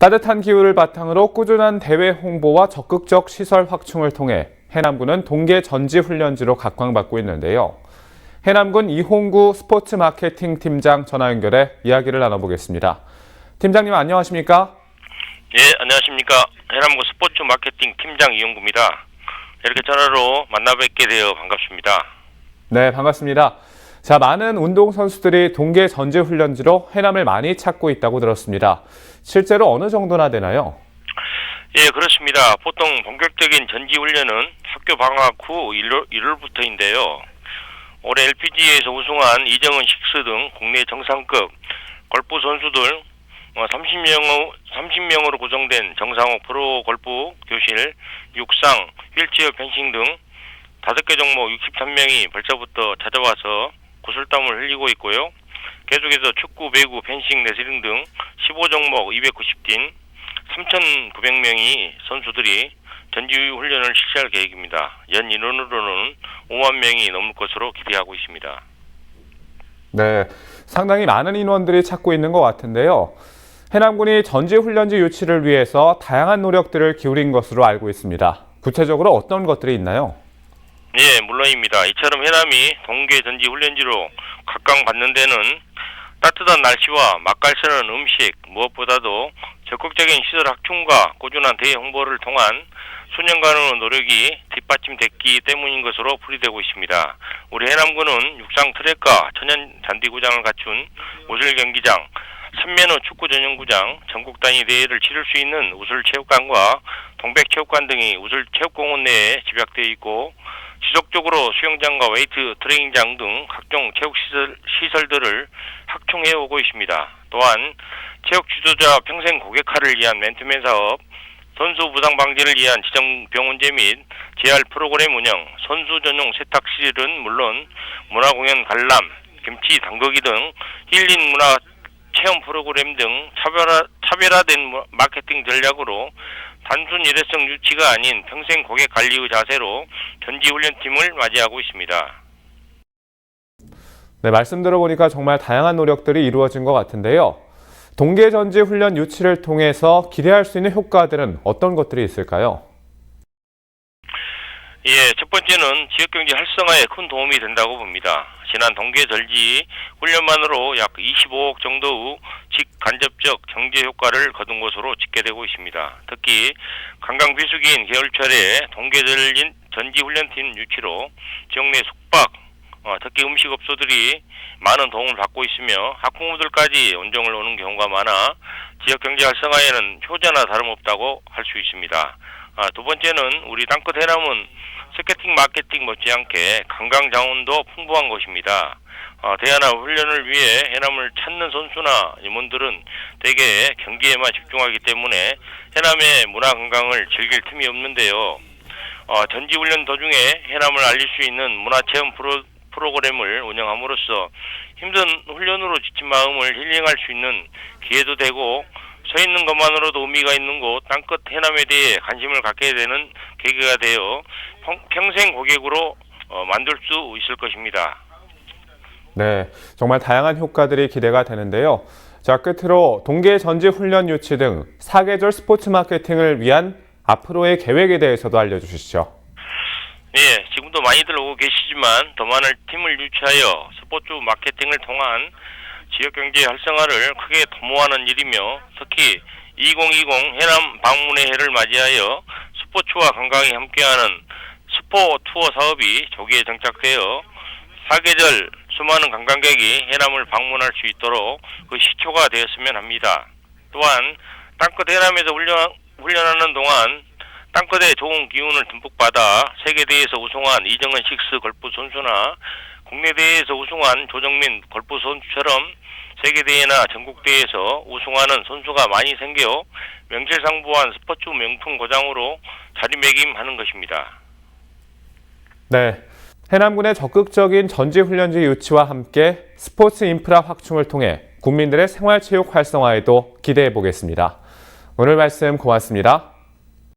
따뜻한 기후를 바탕으로 꾸준한 대회 홍보와 적극적 시설 확충을 통해 해남군은 동계 전지 훈련지로 각광받고 있는데요. 해남군 이홍구 스포츠 마케팅 팀장 전화 연결해 이야기를 나눠보겠습니다. 팀장님 안녕하십니까? 예, 안녕하십니까. 해남구 스포츠 마케팅 팀장 이용구입니다. 이렇게 전화로 만나 뵙게 되어 반갑습니다. 네, 반갑습니다. 자, 많은 운동 선수들이 동계 전지 훈련지로 해남을 많이 찾고 있다고 들었습니다. 실제로 어느 정도나 되나요? 예, 그렇습니다. 보통 본격적인 전지 훈련은 학교 방학 후 1월, 1월부터인데요. 올해 LPGA에서 우승한 이정은 식스 등 국내 정상급 골프 선수들 30명, 30명으로 구성된 정상호 프로 골프 교실, 육상, 휠체어 펜싱 등 다섯 개 종목 63명이 벌써부터 찾아와서 구슬땀을 흘리고 있고요. 계속해서 축구, 배구, 펜싱, 레슬링 등 15종목 290팀 3,900명이 선수들이 전지 훈련을 실시할 계획입니다. 연 인원으로는 5만 명이 넘을 것으로 기대하고 있습니다. 네, 상당히 많은 인원들이 찾고 있는 것 같은데요. 해남군이 전지 훈련지 유치를 위해서 다양한 노력들을 기울인 것으로 알고 있습니다. 구체적으로 어떤 것들이 있나요? 예, 물론입니다. 이처럼 해남이 동계 전지 훈련지로 각광받는 데는 따뜻한 날씨와 맛깔스러운 음식, 무엇보다도 적극적인 시설 확충과 꾸준한 대회 홍보를 통한 수년간의 노력이 뒷받침됐기 때문인 것으로 풀이되고 있습니다. 우리 해남군은 육상 트랙과 천연 잔디구장을 갖춘 우슬 경기장, 삼면허 축구 전용구장, 전국 단위 대회를 치를 수 있는 우슬 체육관과 동백 체육관 등이 우슬 체육공원 내에 집약되어 있고 지속적으로 수영장과 웨이트 트레이닝장 등 각종 체육 시설, 시설들을 확충해 오고 있습니다. 또한 체육 지도자 평생 고객화를 위한 맨투맨 사업, 선수 부상 방지를 위한 지정 병원제 및 재활 프로그램 운영, 선수 전용 세탁실은 물론 문화 공연 관람, 김치 담그기 등 힐링 문화 체험 프로그램 등 차별화, 차별화된 마케팅 전략으로 단순 일회성 유치가 아닌 평생 고객 관리의 자세로 전지훈련팀을 맞이하고 있습니다. 네, 말씀 들어보니까 정말 다양한 노력들이 이루어진 것 같은데요. 동계 전지 훈련 유치를 통해서 기대할 수 있는 효과들은 어떤 것들이 있을까요? 예, 첫 번째는 지역경제 활성화에 큰 도움이 된다고 봅니다. 지난 동계 절지 훈련만으로 약 25억 정도의 직간접적 경제 효과를 거둔 것으로 집계되고 있습니다. 특히 관광 비수기인 겨울철에 동계 전지 훈련팀 유치로 지역 내 숙박, 어, 특히 음식업소들이 많은 도움을 받고 있으며 학부모들까지 온정을 오는 경우가 많아 지역 경제 활성화에는 효자나 다름없다고 할 수 있습니다. 아, 두 번째는 우리 땅끝 해남은 스케팅 마케팅 못지않게 관광 자원도 풍부한 곳입니다. 어, 대안화 훈련을 위해 해남을 찾는 선수나 임원들은 대개 경기에만 집중하기 때문에 해남의 문화 관광을 즐길 틈이 없는데요. 어, 전지 훈련 도중에 해남을 알릴 수 있는 문화 체험 프로, 프로그램을 운영함으로써 힘든 훈련으로 지친 마음을 힐링할 수 있는 기회도 되고 서 있는 것만으로도 의미가 있는 곳 땅끝 해남에 대해 관심을 갖게 되는 계기가 되어 평- 평생 고객으로 어, 만들 수 있을 것입니다. 네, 정말 다양한 효과들이 기대가 되는데요. 자, 끝으로 동계 전지 훈련 유치 등 사계절 스포츠 마케팅을 위한 앞으로의 계획에 대해서도 알려주시죠. 예, 지금도 많이들 오고 계시지만 더 많은 팀을 유치하여 스포츠 마케팅을 통한 지역 경제 활성화를 크게 도모하는 일이며 특히 2020 해남 방문의 해를 맞이하여 스포츠와 관광이 함께하는 스포 투어 사업이 조기에 정착되어 사계절 수많은 관광객이 해남을 방문할 수 있도록 그 시초가 되었으면 합니다. 또한 땅끝 해남에서 훈련, 훈련하는 동안 땅끝의 좋은 기운을 듬뿍 받아 세계대회에서 우승한 이정은 식스 골프 선수나 국내 대회에서 우승한 조정민 골프 선수처럼 세계 대회나 전국 대회에서 우승하는 선수가 많이 생겨 명실상부한 스포츠 명품 고장으로 자리매김하는 것입니다. 네. 해남군의 적극적인 전지 훈련지 유치와 함께 스포츠 인프라 확충을 통해 국민들의 생활체육 활성화에도 기대해 보겠습니다. 오늘 말씀 고맙습니다.